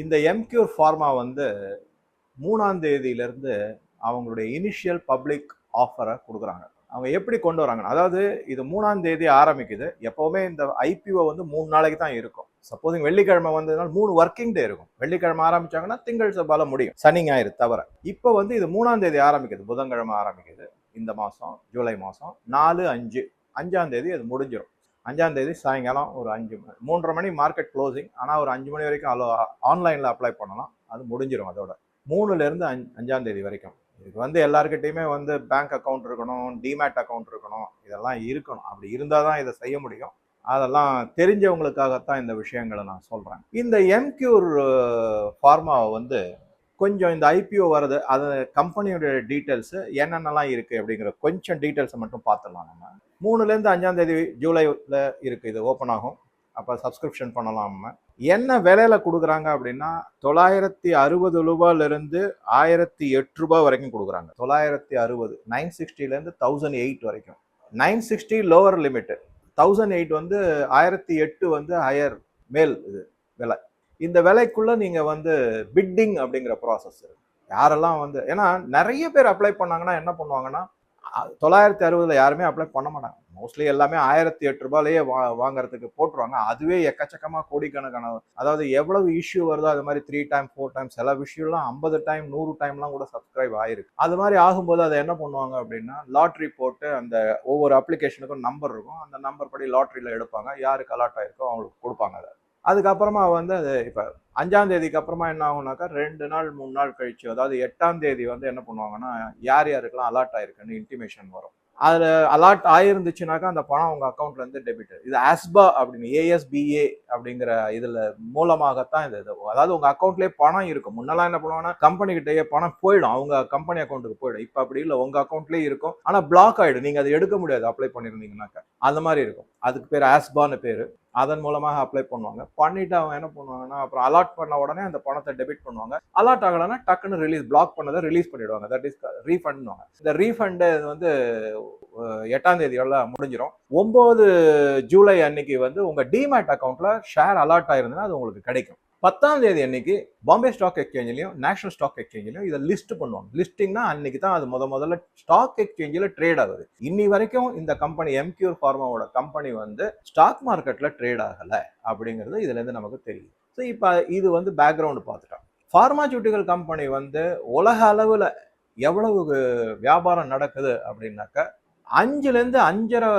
இந்த எம்கியூர் ஃபார்மா வந்து மூணாம் தேதியிலேருந்து அவங்களுடைய இனிஷியல் பப்ளிக் ஆஃபரை கொடுக்குறாங்க. அவங்க எப்படி கொண்டு வராங்க அதாவது இது மூணாம் தேதி ஆரம்பிக்குது. எப்போவுமே இந்த ஐபிஓ வந்து மூணு நாளைக்கு தான் இருக்கும். சப்போஸ் வெள்ளிக்கிழமை வந்ததுனால மூணு ஒர்க்கிங் டே இருக்கும். வெள்ளிக்கிழமை ஆரம்பிச்சாங்கன்னா திங்கள் செவ்வால முடியும். சனி ஞாயிறு தவிர. இப்போ வந்து இது மூணாம் தேதி ஆரம்பிக்குது. புதன்கிழமை ஆரம்பிக்குது. இந்த மாதம் ஜூலை மாதம் நாலு அஞ்சு அஞ்சாம் தேதி அது முடிஞ்சிடும் அஞ்சாம் தேதி சாயங்காலம் ஒரு அஞ்சு மணி மூன்றரை மணி மார்க்கெட் க்ளோசிங் ஆனால் ஒரு அஞ்சு மணி வரைக்கும் அலோ ஆன்லைனில் அப்ளை பண்ணலாம். அது முடிஞ்சிடும் அதோட. மூணுலேருந்து அஞ் அஞ்சாம் தேதி வரைக்கும். இதுக்கு வந்து எல்லாருக்கிட்டையுமே வந்து பேங்க் அக்கௌண்ட் இருக்கணும் டிமேட் அக்கௌண்ட் இருக்கணும் இதெல்லாம் இருக்கணும். அப்படி இருந்தால் தான் இதை செய்ய முடியும். அதெல்லாம் தெரிஞ்சவங்களுக்காகத்தான் இந்த விஷயங்களை நான் சொல்கிறேன் இந்த எம்கியூர் ஃபார்மாவை வந்து கொஞ்சம் இந்த ஐபிஓ வர்றது அது கம்பெனியோட டீட்டெயில்ஸு என்னென்னலாம் இருக்குது அப்படிங்கிற கொஞ்சம் டீட்டெயில்ஸை மட்டும் பார்த்துடலாம் நம்ம. மூணுலேருந்து அஞ்சாம் தேதி ஜூலையில் இருக்குது இது ஓப்பன் ஆகும். அப்போ சப்ஸ்கிரிப்ஷன் பண்ணலாம் நம்ம. என்ன விலையில கொடுக்குறாங்க அப்படின்னா தொள்ளாயிரத்தி அறுபது ரூபாயிலிருந்து ஆயிரத்தி எட்டு ரூபாய் வரைக்கும் கொடுக்குறாங்க. தொள்ளாயிரத்தி அறுபது நைன் சிக்ஸ்டிலேருந்து தௌசண்ட் எயிட் வரைக்கும். Nine sixty lower limit thousand eight வந்து ஆயிரத்தி எட்டு வந்து ஹையர் மேல் இது விலை. இந்த விலைக்குள்ள நீங்கள் வந்து பிட்டிங் அப்படிங்கிற ப்ராசஸ் இருக்கு. யாரெல்லாம் வந்து ஏன்னா நிறைய பேர் அப்ளை பண்ணாங்கன்னா என்ன பண்ணுவாங்கன்னா தொள்ளாயிரத்தி அறுபதில் யாருமே அப்ளை பண்ண மாட்டாங்க. மோஸ்ட்லி எல்லாமே ஆயிரத்தி எட்டு ரூபாயிலேயே வா வாங்குறதுக்கு போட்டுருவாங்க. அதுவே எக்கச்சக்கமாக கோடிக்கணக்கான அதாவது எவ்வளவு இஷ்யூ வருதோ அது மாதிரி த்ரீ டைம் ஃபோர் டைம் சில விஷயம்லாம் ஐம்பது டைம் நூறு டைம்லாம் கூட சப்ஸ்கிரைப் ஆயிருக்கு. அது மாதிரி ஆகும்போது அதை என்ன பண்ணுவாங்க அப்படின்னா லாட்ரி போட்டு அந்த ஒவ்வொரு அப்ளிகேஷனுக்கும் நம்பர் இருக்கும். அந்த நம்பர் படி லாட்ரியில் எடுப்பாங்க. யாருக்கு அலாட் ஆயிருக்கோ அவங்களுக்கு கொடுப்பாங்க அதை. அதுக்கப்புறமா வந்து அது இப்போ அஞ்சாம் தேதிக்கு அப்புறமா என்ன ஆகும்னாக்கா ரெண்டு நாள் மூணு நாள் கழிச்சு அதாவது எட்டாம் தேதி வந்து என்ன பண்ணுவாங்கன்னா யார் யாருக்கெல்லாம் அலாட் ஆயிருக்குன்னு இன்டிமேஷன் வரும். அதில் அலாட் ஆயிருந்துச்சுனாக்கா அந்த பணம் உங்கள் அக்கௌண்ட்லேருந்து டெபிட் இது ஆஸ்பா அப்படின்னு ஏஎஸ்பிஏ அப்படிங்கிற இதில் மூலமாகத்தான் இது இது அதாவது உங்கள் அக்கௌண்ட்லேயே பணம் இருக்கும். முன்னெல்லாம் என்ன பண்ணுவாங்கன்னா கம்பெனிக்கிட்டேயே பணம் போயிடும். அவங்க கம்பெனி அக்கௌண்ட்டுக்கு போயிடும். இப்போ அப்படி இல்லை. உங்கள் அக்கௌண்ட்லேயே இருக்கும். ஆனால் பிளாக் ஆகிடும் நீங்கள் அதை எடுக்க முடியாது. அப்ளை பண்ணியிருந்தீங்கன்னாக்கா அந்த மாதிரி இருக்கும். அதுக்கு பேர் ஆஸ்பான்னு பேர். அதன் மூலமாக அப்ளை பண்ணுவாங்க. பண்ணிட்டு அவங்க என்ன பண்ணுவாங்கன்னா அப்புறம் அலாட் பண்ண உடனே அந்த பணத்தை டெபிட் பண்ணுவாங்க. அலாட் ஆகலைன்னா டக்குன்னு ரிலீஸ் பிளாக் பண்ணதை ரிலீஸ் பண்ணிடுவாங்க. தட் இஸ் ரீஃபண்ட்னுவாங்க இந்த ரீஃபண்டு வந்து எட்டாம் தேதியோட முடிஞ்சிடும் ஒம்பது ஜூலை அன்னைக்கு வந்து உங்கள் டிமேட் அக்கௌண்ட்டில் ஷேர் அலாட் ஆயிருந்ததுன்னா அது உங்களுக்கு கிடைக்கும். பத்தாம் தேதி அன்னைக்கு பாம்பே ஸ்டாக் எக்ஸ்சேஞ்சிலையும் நேஷனல் ஸ்டாக் எக்ஸ்சேஞ்சிலையும் இதை லிஸ்ட் பண்ணுவாங்க. லிஸ்டிங்னா அன்னைக்கு தான் அது முத முதல்ல ஸ்டாக் எக்ஸ்சேஞ்சில் ட்ரேட் ஆகுது. இன்னி வரைக்கும் இந்த கம்பெனி எம்கியூர் ஃபார்மாவோட கம்பெனி வந்து ஸ்டாக் மார்க்கெட்டில் ட்ரேட் ஆகலை அப்படிங்கிறது இதுலேருந்து நமக்கு தெரியும் ஸோ இப்போ இது வந்து பேக்ரவுண்டு பார்த்துட்டோம். ஃபார்மாசூட்டிக்கல் கம்பெனி வந்து உலக அளவில் எவ்வளவு வியாபாரம் நடக்குது அப்படின்னாக்க அஞ்சுலேருந்து அஞ்சரை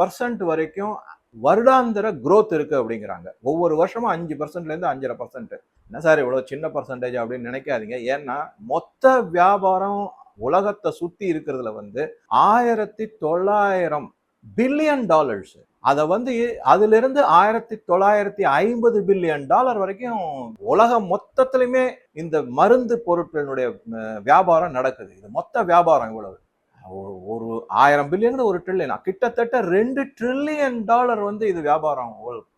பர்சன்ட் வரைக்கும் வருடாந்திர க்ரோத் இருக்கு அப்படிங்கிறாங்க. ஒவ்வொரு வருஷமும் அஞ்சு பர்சன்ட்லேருந்து அஞ்சரை பர்சன்ட் என்ன சார் இவ்வளோ சின்ன பர்சன்டேஜ் அப்படின்னு நினைக்காதீங்க. ஏன்னா மொத்த வியாபாரம் உலகத்தை சுற்றி இருக்கிறதுல வந்து ஆயிரத்தி தொள்ளாயிரம் பில்லியன் டாலர்ஸ் அதை வந்து அதிலிருந்து ஆயிரத்தி தொள்ளாயிரத்தி ஐம்பது பில்லியன் டாலர் வரைக்கும் உலகம் மொத்தத்திலுமே இந்த மருந்து பொருட்களினுடைய வியாபாரம் நடக்குது. இது மொத்த வியாபாரம் இவ்வளவு. ஒரு ஒரு ஆயிரம் பில்லியன் ஒரு ட்ரில்லியன் கிட்டத்தட்ட ரெண்டு ட்ரில்லியன் டாலர் வந்து இது வியாபாரம்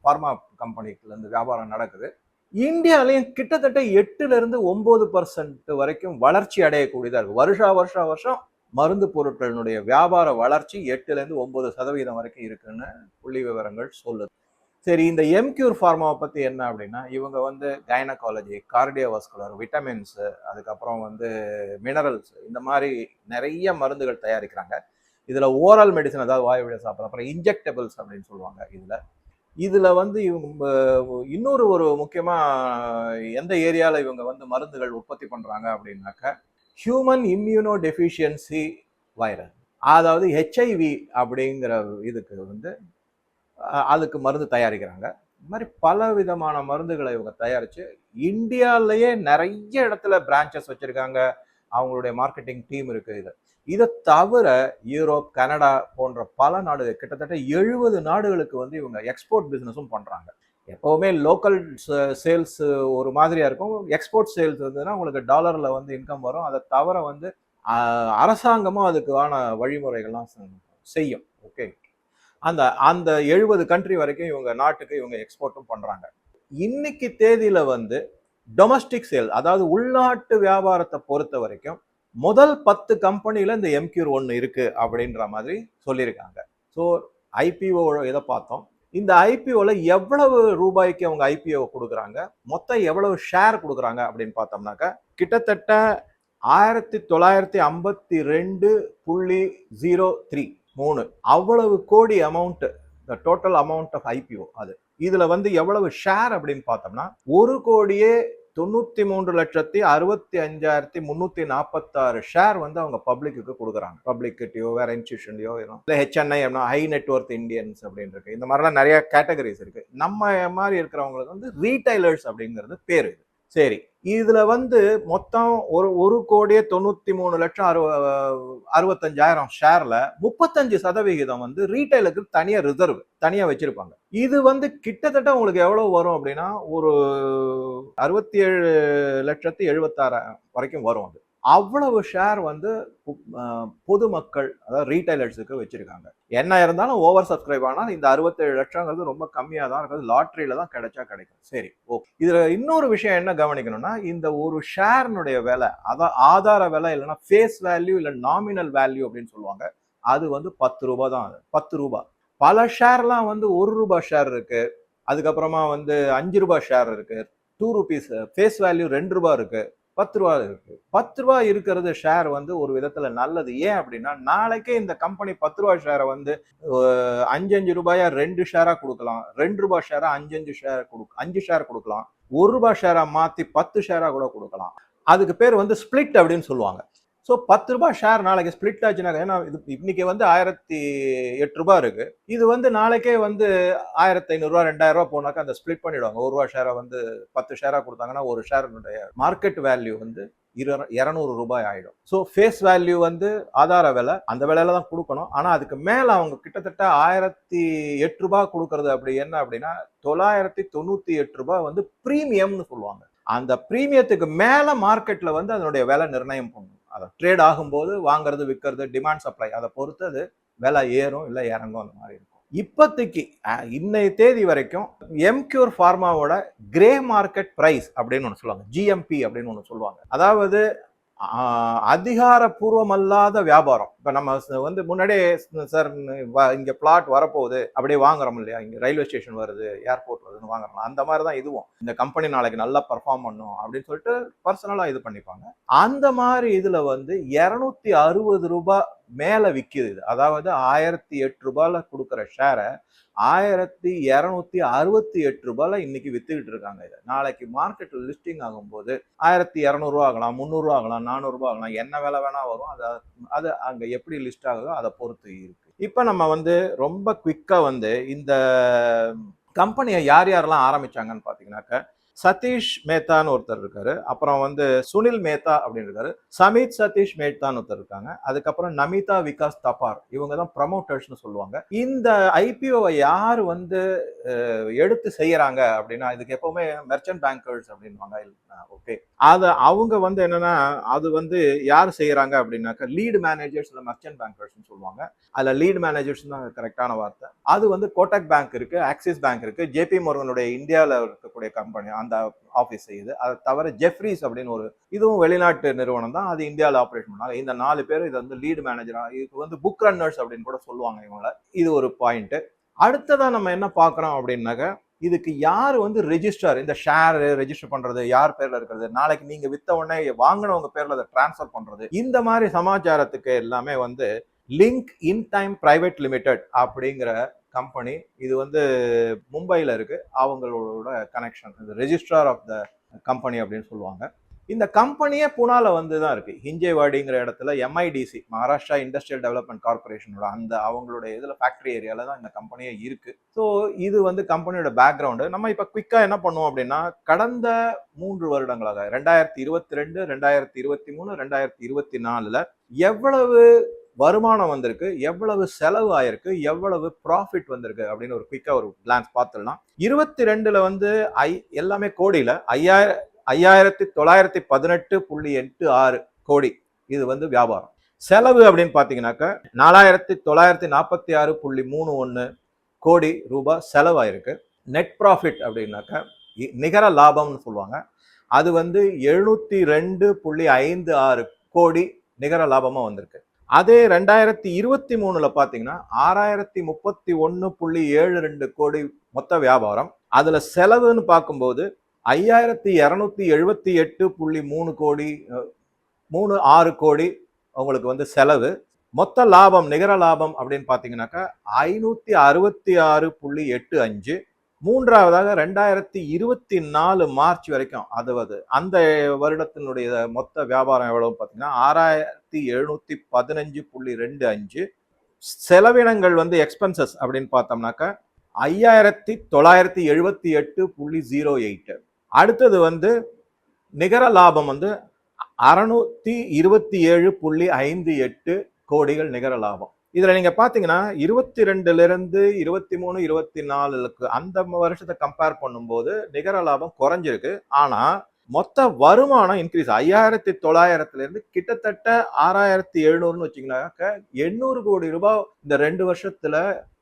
ஃபார்மா கம்பெனிக்குல இருந்து வியாபாரம் நடக்குது. இந்தியாலையும் கிட்டத்தட்ட எட்டுல இருந்து ஒன்பது பர்சன்ட் வரைக்கும் வளர்ச்சி அடையக்கூடியதா இருக்கு. வருஷா வருஷா வருஷம் மருந்து பொருட்களினுடைய வியாபார வளர்ச்சி எட்டுல இருந்து ஒன்பது சதவீதம் வரைக்கும் இருக்குன்னு புள்ளி விவரங்கள் சொல்லுது. சரி இந்த எம்கியூர் ஃபார்மாவை பற்றி என்ன அப்படின்னா இவங்க வந்து கைனகாலஜி கார்டியோவாஸ்குலர் விட்டமின்ஸு அதுக்கப்புறம் வந்து மினரல்ஸ் இந்த மாதிரி நிறைய மருந்துகள் தயாரிக்கிறாங்க. இதில் ஓரல் மெடிசன் அதாவது வாய் வழியா சாப்பிட்ற அப்புறம் இன்ஜெக்டபிள்ஸ் அப்படின்னு சொல்லுவாங்க இதில். இதில் வந்து இவங்க இன்னொரு ஒரு முக்கியமாக எந்த ஏரியாவில் இவங்க வந்து மருந்துகள் உற்பத்தி பண்ணுறாங்க அப்படின்னாக்க ஹியூமன் இம்யூனோ டெஃபிஷியன்சி வைரஸ் அதாவது ஹெச்ஐவி அப்படிங்கிற இதுக்கு வந்து அதுக்கு மருந்து தயாரிக்கிறாங்க. இந்த மாதிரி பல விதமான மருந்துகளை இவங்க தயாரித்து இந்தியாவிலேயே நிறைய இடத்துல பிரான்ச்சஸ் வச்சுருக்காங்க. அவங்களுடைய மார்க்கெட்டிங் டீம் இருக்குது இது. இதை தவிர யூரோப் கனடா போன்ற பல நாடுகள் கிட்டத்தட்ட எழுபது நாடுகளுக்கு வந்து இவங்க எக்ஸ்போர்ட் பிஸ்னஸும் பண்ணுறாங்க எப்போவுமே லோக்கல் சேல்ஸ் ஒரு மாதிரியாக இருக்கும். எக்ஸ்போர்ட் சேல்ஸ் இருந்ததுன்னா உங்களுக்கு டாலரில் வந்து இன்கம் வரும். அதை தவிர வந்து அரசாங்கமும் அதுக்கான வழிமுறைகள்லாம் செ- செய்யும். ஓகே அந்த அந்த எழுபது கண்ட்ரி வரைக்கும் இவங்க நாட்டுக்கு இவங்க எக்ஸ்போர்ட்டும் பண்ணுறாங்க இன்னைக்கு தேதியில் வந்து டொமஸ்டிக் சேல் அதாவது உள்நாட்டு வியாபாரத்தை பொறுத்த வரைக்கும் முதல் பத்து கம்பெனியில் இந்த எம்கியூர் ஒன்று இருக்குது அப்படின்ற மாதிரி சொல்லியிருக்காங்க. ஸோ ஐபிஓ இதை பார்த்தோம். இந்த ஐபிஓவில் எவ்வளவு ரூபாய்க்கு அவங்க ஐபிஓ கொடுக்குறாங்க? மொத்தம் எவ்வளவு ஷேர் கொடுக்குறாங்க அப்படின்னு பார்த்தோம்னாக்கா கிட்டத்தட்ட ஆயிரத்தி தொள்ளாயிரத்தி ஐம்பத்தி ரெண்டு புள்ளி ஜீரோ த்ரீ மூணு. அவ்வளவு கோடி amount the total amount of IPO அது. இதுல வந்து எவ்வளவு ஷேர் அப்படின்னு பார்த்தோம்னா ஒரு கோடியே தொண்ணூத்தி மூன்று லட்சத்தி அறுபத்தி அஞ்சாயிரத்தி முன்னூத்தி நாற்பத்தாறு ஷேர் வந்து அவங்க பப்ளிக்கு கொடுக்குறாங்க. பப்ளிக்கிட்டயோ வேற இன்ஸ்டியூஷன்லயோ இல்லை ஹெச்என்ஐ ஹை நெட்ஒர்க் இந்தியன்ஸ் அப்படின்னு இருக்கு. இந்த மாதிரிலாம் நிறைய கேட்டகரிஸ் இருக்கு. நம்ம மாதிரி இருக்கிறவங்களுக்கு வந்து ரீட்டைலர்ஸ் அப்படிங்கிறது பேர் இது. சரி. இதுல வந்து மொத்தம் ஒரு ஒரு கோடியே தொண்ணூத்தி மூணு லட்சம் அறுவ அறுபத்தஞ்சாயிரம் ஷேர்ல முப்பத்தஞ்சு சதவிகிதம் வந்து ரீட்டைலுக்கு தனியா ரிசர்வ் தனியா வச்சிருப்பாங்க. இது வந்து கிட்டத்தட்ட உங்களுக்கு எவ்வளவு வரும் அப்படின்னா ஒரு அறுபத்தி ஏழு லட்சத்தி எழுபத்தாறாயிரம் வரைக்கும் வரும் அது. அவ்வளவு ஷேர் வந்து பொதுமக்கள் அதாவது ரீட்டைலர்ஸுக்கு வச்சுருக்காங்க. என்ன இருந்தாலும் ஓவர் சப்ஸ்கிரைப் ஆனால் இந்த அறுபத்தேழு லட்சங்கிறது ரொம்ப கம்மியாக தான் இருக்குது. லாட்ரியில் தான் கிடைச்சா கிடைக்கும். சரி ஓகே இதில் இன்னொரு விஷயம் என்ன கவனிக்கணும்னா இந்த ஒரு ஷேர்னுடைய விலை அதான் ஆதார விலை இல்லைன்னா ஃபேஸ் வேல்யூ இல்லை நாமினல் வேல்யூ அப்படின்னு சொல்லுவாங்க. அது வந்து பத்து ரூபா தான் அது. பத்து ரூபா. பல ஷேர்லாம் வந்து ஒரு ரூபாய் ஷேர் இருக்குது அதுக்கப்புறமா வந்து அஞ்சு ரூபாய் ஷேர் இருக்குது டூ ருபீஸ் ஃபேஸ் வேல்யூ ரெண்டு ரூபாய் இருக்குது பத்து ரூபா இருக்கு. பத்து ரூபா இருக்கிறது ஷேர் வந்து ஒரு விதத்துல நல்லது. ஏன் அப்படின்னா நாளைக்கே இந்த கம்பெனி பத்து ரூபா ஷேரை வந்து அஞ்சு அஞ்சு ரூபாயா ரெண்டு ஷேரா கொடுக்கலாம். ரெண்டு ரூபாய் ஷேரா அஞ்சு அஞ்சு ஷேர் கொடு அஞ்சு ஷேர் கொடுக்கலாம். ஒரு ரூபாய் ஷேரா மாத்தி பத்து ஷேரா கூட கொடுக்கலாம். அதுக்கு பேர் வந்து ஸ்பிளிட் அப்படின்னு சொல்லுவாங்க. ஸோ பத்து ரூபாய் ஷேர் நாளைக்கு ஸ்பிளிட் ஆச்சுனாக்க ஏன்னா இது இன்னைக்கு வந்து ஆயிரத்தி எட்டு ரூபாய் இருக்கு. இது வந்து நாளைக்கே வந்து ஆயிரத்தி ஐநூறுரூவா ரெண்டாயிரம் ரூபாய் போனாக்கா அந்த ஸ்பிளிட் பண்ணிடுவாங்க. ஒரு ரூபா ஷேரை வந்து பத்து ஷேராக கொடுத்தாங்கன்னா ஒரு ஷேருடைய மார்க்கெட் வேல்யூ வந்து இரு இரநூறு ரூபாய் ஆகிடும் ஸோ ஃபேஸ் வேல்யூ வந்து ஆதார விலை அந்த விலையில தான் கொடுக்கணும். ஆனால் அதுக்கு மேலே அவங்க கிட்டத்தட்ட ஆயிரத்தி எட்டு ரூபாய் கொடுக்கறது அப்படி என்ன அப்படின்னா தொள்ளாயிரத்தி தொண்ணூற்றி எட்டு ரூபாய் வந்து ப்ரீமியம்னு சொல்லுவாங்க. அந்த ப்ரீமியத்துக்கு மேலே மார்க்கெட்டில் வந்து அதனுடைய விலை நிர்ணயம் பண்ணணும் அதை ட்ரேட் ஆகும்போது வாங்குறது விற்கிறது டிமாண்ட் சப்ளை அதை பொறுத்து அது விலை ஏறும் இல்லை இறங்கும் அந்த மாதிரி இருக்கும். இப்போதைக்கு இன்னைய தேதி வரைக்கும் எம்கியூர் ஃபார்மாவோட கிரே மார்க்கெட் ப்ரைஸ் அப்படின்னு ஒன்று சொல்லுவாங்க. ஜிஎம்பி அப்படின்னு ஒன்று சொல்லுவாங்க. அதாவது அதிகாரப்பூர்வம் அதிகாரப்பூர்வமல்லாத வியாபாரம். இப்போ நம்ம வந்து முன்னாடியே சார் இங்கே பிளாட் வரப்போகுது. அப்படியே வாங்குறோம் இல்லையா? இங்கே ரயில்வே ஸ்டேஷன் வருது ஏர்போர்ட் வருதுன்னு வாங்குறோம் அந்த மாதிரி தான் இதுவும். இந்த கம்பெனி நாளைக்கு நல்லா பர்ஃபார்ம் பண்ணும் அப்படின்னு சொல்லிட்டு பர்சனலாக இது பண்ணிப்பாங்க. அந்த மாதிரி இதில் வந்து இரநூத்தி அறுபது ரூபாய் மேலே விற்கிது இது. அதாவது ஆயிரத்தி எட்டு ரூபாயில் கொடுக்குற ஷேரை ஆயிரத்தி இரநூத்தி அறுபத்தி எட்டு ரூபாயில் இன்னைக்கு வித்துக்கிட்டு இருக்காங்க இதை. நாளைக்கு மார்க்கெட்டில் லிஸ்டிங் ஆகும்போது ஆயிரத்தி இரநூறுவா ஆகலாம் முந்நூறுரூவா ஆகலாம் நானூறுரூவா ஆகலாம் என்ன விலை வேணால் வரும் அது அது அங்கே எப்படி லிஸ்ட் ஆகுதோ அதை பொறுத்து இருக்குது இப்போ நம்ம வந்து ரொம்ப குவிக்காக வந்து இந்த கம்பெனியை யார் யாரெல்லாம் ஆரம்பித்தாங்கன்னு பார்த்தீங்கன்னாக்க சதீஷ் மேத்தான்னு ஒருத்தர் இருக்காரு. அப்புறம் வந்து சுனில் மேத்தா அப்படின்னு இருக்காரு. சமீத் சதீஷ் மேத்தான்னு ஒருத்தர் இருக்காங்க. அதுக்கப்புறம் நமிதா விகாஸ் தபார் இவங்க தான் ப்ரமோட்டர்ஸ்னு சொல்லுவாங்க. இந்த ஐபிஓவை யார் வந்து எடுத்து செய்யறாங்க அப்படின்னா இதுக்கு எப்பவுமே மெர்ச்சன்ட் பேங்கர்ஸ் அப்படின்வாங்க ஓகே அது அவங்க வந்து என்னன்னா அது வந்து யார் செய்யறாங்க அப்படின்னாக்கா லீடு மேனேஜர்ஸ் இல்லை மெர்ச்சன்ட் பேங்கர்ஸ்னு சொல்லுவாங்க. அதுல லீட் மேனேஜர்ஸ் தான் கரெக்டான வார்த்தை. அது வந்து கோட்டக் பேங்க் இருக்கு ஆக்சிஸ் பேங்க் இருக்கு ஜேபி மோர்கனுடைய இந்தியாவில் இருக்கக்கூடிய கம்பெனி அந்த அந்த ஆஃபீஸ் செய்யுது. அதை தவிர ஜெஃப்ரிஸ் அப்படின்னு ஒரு இதுவும் வெளிநாட்டு நிறுவனம் தான். அது இந்தியாவில் ஆப்ரேட் பண்ணாங்க. இந்த நாலு பேர் இது வந்து லீடு மேனேஜராக இதுக்கு வந்து புக் ரன்னர்ஸ் அப்படின்னு கூட சொல்லுவாங்க இவங்கள. இது ஒரு பாயிண்ட்டு அடுத்ததாக நம்ம என்ன பார்க்குறோம் அப்படின்னாக்க இதுக்கு யார் வந்து ரெஜிஸ்டர் இந்த ஷேர் ரெஜிஸ்டர் பண்றது யார் பேர்ல இருக்கிறது நாளைக்கு நீங்க வித்த உடனே வாங்கினவங்க பேர்ல அதை டிரான்ஸ்ஃபர் பண்றது இந்த மாதிரி சமாச்சாரத்துக்கு எல்லாமே வந்து link in time private limited அப்படிங்கிற கம்பெனி இது வந்து மும்பையில் இருக்கு. அவங்களோட கனெக்ஷன் இது ரெஜிஸ்ட்ரார் ஆஃப் த கம்பெனி அப்படின்னு சொல்லுவாங்க. இந்த கம்பெனியே புனால வந்து தான் இருக்கு. ஹிஞ்சேவாடிங்கிற இடத்துல எம்ஐடிசி மகாராஷ்டிரா இண்டஸ்ட்ரியல் டெவலப்மெண்ட் கார்பரேஷனோட அந்த அவங்களுடைய இதில் ஃபேக்டரி ஏரியாவில் தான் இந்த கம்பெனியே இருக்கு. ஸோ இது வந்து கம்பெனியோட பேக்ரவுண்டு நம்ம இப்போ குயிக்காக என்ன பண்ணுவோம் அப்படின்னா கடந்த மூன்று வருடங்களாக ரெண்டாயிரத்தி இருபத்தி ரெண்டு ரெண்டாயிரத்தி இருபத்தி மூணு ரெண்டாயிரத்தி இருபத்தி நாலில் எவ்வளவு வருமானம் வந்திருக்கு எவ்வளவு செலவு ஆயிருக்கு எவ்வளவு ப்ராஃபிட் வந்திருக்கு அப்படின்னு ஒரு குயிக்காக ஒரு பிளான்ஸ் பார்த்துடலாம். இருபத்தி ரெண்டுல வந்து ஐ எல்லாமே கோடியில் ஐயாயிரம் ஐயாயிரத்தி தொள்ளாயிரத்தி பதினெட்டு புள்ளி எட்டு ஆறு கோடி. இது வந்து வியாபாரம். செலவு அப்படின்னு பார்த்தீங்கன்னாக்கா நாலாயிரத்தி தொள்ளாயிரத்தி நாற்பத்தி ஆறு புள்ளி மூணு ஒன்று கோடி ரூபாய் செலவாயிருக்கு. நெட் ப்ராஃபிட் அப்படின்னாக்கா இ- நிகர லாபம்னு சொல்லுவாங்க. அது வந்து எழுநூற்றி ரெண்டு புள்ளி ஐந்து ஆறு கோடி நிகர லாபமாக வந்திருக்கு. அதே ரெண்டாயிரத்தி இருபத்தி மூணுல பாத்தீங்கன்னா ஆறாயிரத்தி முப்பத்தி ஒன்னு புள்ளி ஏழு ரெண்டு கோடி மொத்த வியாபாரம். அதுல செலவுன்னு பார்க்கும்போது ஐயாயிரத்தி இரநூத்தி எழுபத்தி எட்டு புள்ளி மூணு கோடி மூணு ஆறு கோடி உங்களுக்கு வந்து செலவு. மொத்த லாபம் நிகர லாபம் அப்படின்னு பார்த்தீங்கன்னாக்கா ஐநூற்றி அறுபத்தி ஆறு புள்ளி எட்டு அஞ்சு. மூன்றாவதாக ரெண்டாயிரத்தி இருபத்தி நாலு மார்ச் வரைக்கும் அதாவது அந்த வருடத்தினுடைய மொத்த வியாபாரம் எவ்வளவு பார்த்தீங்கன்னா ஆயிரத்தி எழுநூத்தி பதினஞ்சு புள்ளி ரெண்டு அஞ்சு. செலவினங்கள் வந்து எக்ஸ்பென்சஸ் அப்படின்னு பார்த்தோம்னாக்கா ஐயாயிரத்தி தொள்ளாயிரத்தி எழுபத்தி எட்டு புள்ளி ஜீரோ எயிட்டு அடுத்தது வந்து நிகர லாபம் வந்து அறநூத்தி இருபத்தி ஏழு புள்ளி ஐந்து எட்டு கோடிகள் நிகர லாபம். இதில் நீங்கள் பார்த்தீங்கன்னா இருபத்தி ரெண்டுலேருந்து இருபத்தி மூணு இருபத்தி நாலுக்கு அந்த வருஷத்தை கம்பேர் பண்ணும்போது நிகர லாபம் குறைஞ்சிருக்கு. ஆனால் மொத்த வருமானம் இன்க்ரீஸ் ஐயாயிரத்தி தொள்ளாயிரத்துல இருந்து கிட்டத்தட்ட ஆறாயிரத்தி எழுநூறுன்னு வச்சீங்கன்னாக்க எண்ணூறு கோடி ரூபாய் இந்த ரெண்டு வருஷத்துல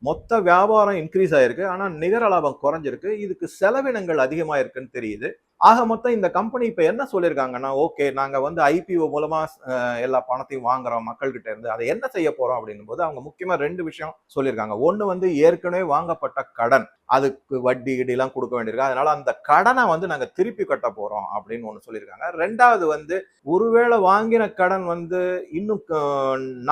மொத்த வியாபாரம் இன்க்ரீஸ் ஆயிருக்கு. ஆனா நிகர லாபம் குறைஞ்சிருக்கு. இதுக்கு செலவினங்கள் அதிகமா இருக்குன்னு தெரியுது. ஆக மொத்தம் இந்த கம்பெனி இப்போ என்ன சொல்லியிருக்காங்கன்னா ஓகே நாங்கள் வந்து ஐபிஓ மூலமாக எல்லா பணத்தையும் வாங்குறோம் மக்கள்கிட்ட இருந்து. அதை என்ன செய்ய போகிறோம் அப்படின்னும் போது அவங்க முக்கியமாக ரெண்டு விஷயம் சொல்லியிருக்காங்க. ஒன்று வந்து ஏற்கனவே வாங்கப்பட்ட கடன். அதுக்கு வட்டி கிடி கொடுக்க வேண்டியிருக்கு. அதனால அந்த கடனை வந்து நாங்கள் திருப்பி கட்ட போகிறோம் அப்படின்னு ஒன்று சொல்லியிருக்காங்க. ரெண்டாவது வந்து ஒருவேளை வாங்கின கடன் வந்து இன்னும்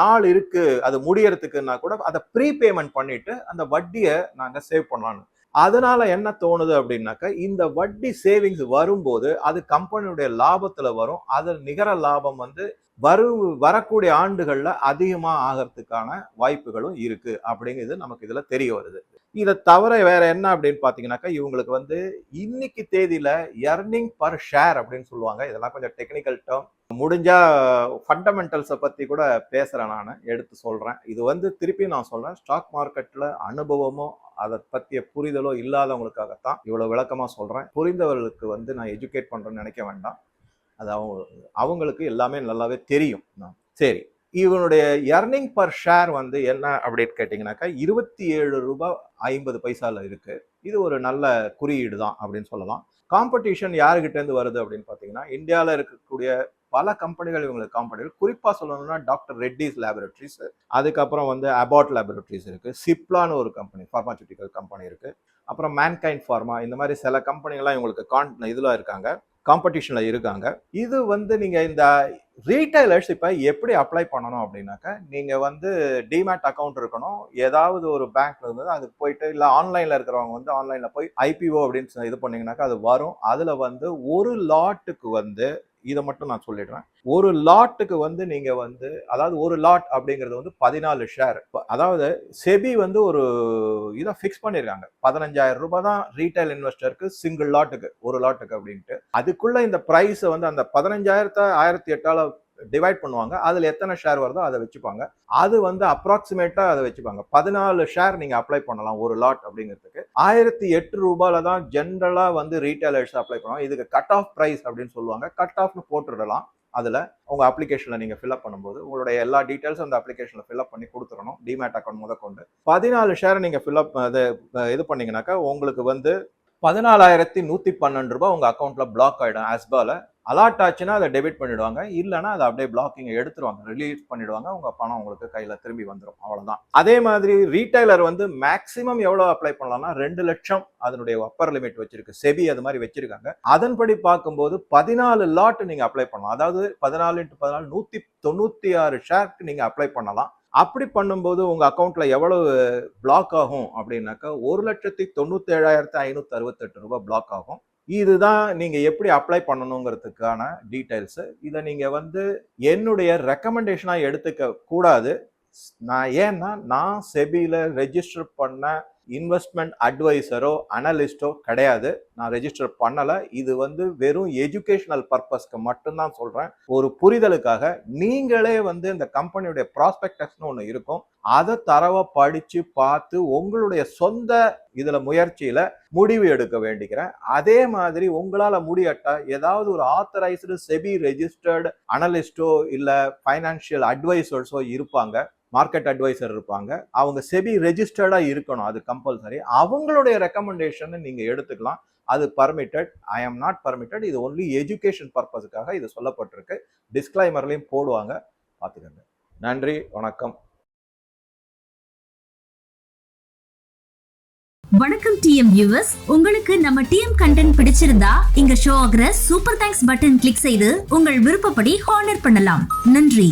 நாள் இருக்கு அது முடியறதுக்குன்னா கூட அதை ப்ரீ பேமெண்ட் பண்ணிட்டு அந்த வட்டியை நாங்கள் சேவ் பண்ணலான்னு அதனால என்ன தோணுது அப்படின்னாக்கா இந்த வட்டி சேவிங்ஸ் வரும்போது அது கம்பெனியுடைய லாபத்துல வரும். அது நிகர லாபம் வந்து வரு வரக்கூடிய ஆண்டுகள்ல அதிகமாக ஆகிறதுக்கான வாய்ப்புகளும் இருக்கு அப்படிங்கிறது நமக்கு இதுல தெரிய வருது. இதை தவிர வேற என்ன அப்படின்னு பார்த்தீங்கன்னாக்கா இவங்களுக்கு வந்து இன்னைக்கு தேதியில எர்னிங் பர் ஷேர் அப்படின்னு சொல்லுவாங்க. இதெல்லாம் கொஞ்சம் டெக்னிக்கல் டேர்ம் முடிஞ்சா ஃபண்டமெண்டல்ஸை பற்றி கூட பேசுகிறேன் நான் எடுத்து சொல்கிறேன் இது வந்து திருப்பி நான் சொல்கிறேன் ஸ்டாக் மார்க்கெட்டில் அனுபவமோ அதை பற்றிய புரிதலோ இல்லாதவங்களுக்காகத்தான் இவ்வளோ விளக்கமாக சொல்கிறேன் புரிந்தவர்களுக்கு வந்து நான் எஜுகேட் பண்ணுறேன்னு நினைக்க வேண்டாம். அது அவங்க அவங்களுக்கு எல்லாமே நல்லாவே தெரியும். நான். சரி. இவனுடைய எர்னிங் பர் ஷேர் வந்து என்ன அப்படின்னு கேட்டிங்கனாக்கா இருபத்தி ஏழு ரூபாய் ஐம்பது பைசாவில் இருக்குது இது ஒரு நல்ல குறியீடு தான் அப்படின்னு சொல்லலாம். காம்படிஷன் யாருக்கிட்டேருந்து வருது அப்படின்னு பார்த்தீங்கன்னா இந்தியாவில் இருக்கக்கூடிய பல கம்பெனிகள் இவங்களுக்கு காம்படிகள் குறிப்பாக சொல்லணும்னா டாக்டர் ரெட்டிஸ் லேபரட்டரிஸ் அதுக்கப்புறம் வந்து அபாட் லேபரட்டரிஸ் இருக்குது சிப்லான்னு ஒரு கம்பெனி ஃபார்மாசூட்டிக்கல் கம்பெனி இருக்குது அப்புறம் மேன்கைண்ட் ஃபார்மா இந்த மாதிரி சில கம்பெனிகள்லாம் இவங்களுக்கு கான் இதில் இருக்காங்க. காம்படிஷனில் இருக்காங்க. இது வந்து நீங்கள் இந்த ரீட்டைலர்ஸ் இப்போ எப்படி அப்ளை பண்ணணும் அப்படின்னாக்கா நீங்கள் வந்து டிமேட் அக்கௌண்ட் இருக்கணும். ஏதாவது ஒரு பேங்க்ல இருந்து அதுக்கு போயிட்டு இல்லை ஆன்லைனில் இருக்கிறவங்க வந்து ஆன்லைனில் போய் ஐபிஓ அப்படின்னு சொல்லி இது பண்ணீங்கன்னாக்கா அது வரும். அதில் வந்து ஒரு லாட்டுக்கு வந்து இதை மட்டும் நான் சொல்லிடுறேன். ஒரு லாட்டுக்கு வந்து நீங்க வந்து அதாவது ஒரு லாட் அப்படிங்கிறது வந்து பதினாலு ஷேர் அதாவது செபி வந்து ஒரு இதை ஃபிக்ஸ் பண்ணியிருக்காங்க பதினஞ்சாயிரம் ரூபாய் தான் ரீட்டைல் இன்வெஸ்டருக்கு சிங்கிள் லாட்டுக்கு ஒரு லாட்டுக்கு அப்படின்ட்டு. அதுக்குள்ள இந்த ப்ரைஸை வந்து அந்த பதினஞ்சாயிரத்தை ஆயிரத்தி எட்டால டிவைட் பண்ணுவாங்க. அதில் எத்தனை ஷேர் வருதோ அதை வச்சுப்பாங்க. அது வந்து அப்ராக்சிமேட்டாக அதை வச்சுப்பாங்க. பதினாலு ஷேர் நீங்கள் அப்ளை பண்ணலாம் ஒரு லாட் அப்படிங்கிறதுக்கு. ஆயிரத்தி எட்டு ரூபாயில தான் ஜென்ரலாக வந்து ரீட்டைலர்ஸ் அப்ளை பண்ணுவாங்க. இதுக்கு கட் ஆஃப் ப்ரைஸ் அப்படின்னு சொல்லுவாங்க. கட் ஆஃப்னு போட்டுடலாம். அதில் உங்கள் அப்ளிகேஷனில் நீங்கள் ஃபில்அப் பண்ணும்போது உங்களுடைய எல்லா டீட்டெயில்ஸும் அந்த அப்ளிகேஷனில் ஃபில்அப் பண்ணி கொடுத்துடணும். டிமேட் அக்கௌண்ட் முதற்கொண்டு. பதினாலு ஷேர் நீங்கள் ஃபில்அப் இது இது பண்ணிங்கனாக்கா உங்களுக்கு வந்து பதினாலாயிரத்தி நூற்றி பன்னெண்டு ரூபாய் உங்கள் அக்கௌண்ட்டில் பிளாக் ஆகிடும் ஆஸ்பால அலாட் ஆச்சுன்னா அதை டெபிட் பண்ணிடுவாங்க. இல்லைன்னா அதை அப்படியே பிளாக்கிங் எடுத்துருவாங்க. ரிலீஸ் பண்ணிடுவாங்க. உங்க பணம் உங்களுக்கு கையில திரும்பி வந்துடும் அவ்வளவுதான். அதே மாதிரி ரீட்டைலர் வந்து மேக்சிமம் எவ்வளவு அப்ளை பண்ணலாம்னா ரெண்டு லட்சம் அதனுடைய அப்பர் லிமிட் வச்சிருக்கு. செபி அது மாதிரி வச்சிருக்காங்க. அதன்படி பார்க்கும்போது பதினாலு லாட் நீங்க அப்ளை பண்ணலாம். அதாவது பதினாலு இன்ட்டு பதினாலு நூத்தி தொண்ணூத்தி ஆறு ஷேர்க்கு நீங்க அப்ளை பண்ணலாம். அப்படி பண்ணும்போது உங்க அக்கௌண்ட்ல எவ்வளவு பிளாக் ஆகும் அப்படின்னாக்கா ஒரு லட்சத்தி தொண்ணூத்தி ஏழாயிரத்தி ஐநூத்தி அறுபத்தெட்டு ரூபாய் பிளாக் ஆகும். இதுதான் நீங்கள் எப்படி அப்ளை பண்ணணுங்கிறதுக்கான டீட்டெயில்ஸு இதை நீங்கள் வந்து என்னுடைய ரெக்கமெண்டேஷனாக எடுத்துக்க கூடாது. நான் ஏன்னா நான் செபியில் ரெஜிஸ்டர் பண்ண இன்வெஸ்ட்மெண்ட் அட்வைசரோ அனலிஸ்டோ கிடையாது. நான் ரெஜிஸ்டர் பண்ணலை. இது வந்து வெறும் எஜுகேஷனல் பர்பஸ்க்கு மட்டும்தான் சொல்கிறேன் ஒரு புரிதலுக்காக நீங்களே வந்து இந்த கம்பெனியுடைய ப்ராஸ்பெக்டஸ்னு ஒன்று இருக்கும். அதை தரவை படித்து பார்த்து உங்களுடைய சொந்த இதில் முயற்சியில் முடிவு எடுக்க வேண்டிக்கிறேன். அதே மாதிரி உங்களால் முடியட்டால் ஏதாவது ஒரு ஆத்தரைஸ்டு செபி ரெஜிஸ்டர்டு அனலிஸ்டோ இல்லை ஃபைனான்ஷியல் அட்வைசர்ஸோ இருப்பாங்க. மார்க்கெட் அட்வைசர் இருப்பாங்க. அவங்க செபி ரெஜிஸ்டர்டாக இருக்கணும். அது கம்பல்சரி அவங்களுடைய ரெக்கமெண்டேஷனை நீங்கள் எடுத்துக்கலாம். அது permitted I am not permitted இது ஒன்லி எஜுகேஷன் பர்பஸுக்காக இது சொல்லப்பட்டிருக்கு. டிஸ்க்ளைமர்லையும் போடுவாங்க. பார்த்துக்கோங்க நன்றி. வணக்கம். வணக்கம் டிஎம் வியூவர்ஸ் உங்களுக்கு நம்ம டிஎம் கண்டென்ட் பிடிச்சிருந்தா இங்க ஷோ ஆகுற சூப்பர் தேங்க்ஸ் பட்டன் கிளிக் செய்து உங்கள் விருப்பப்படி ஹானர் பண்ணலாம். நன்றி.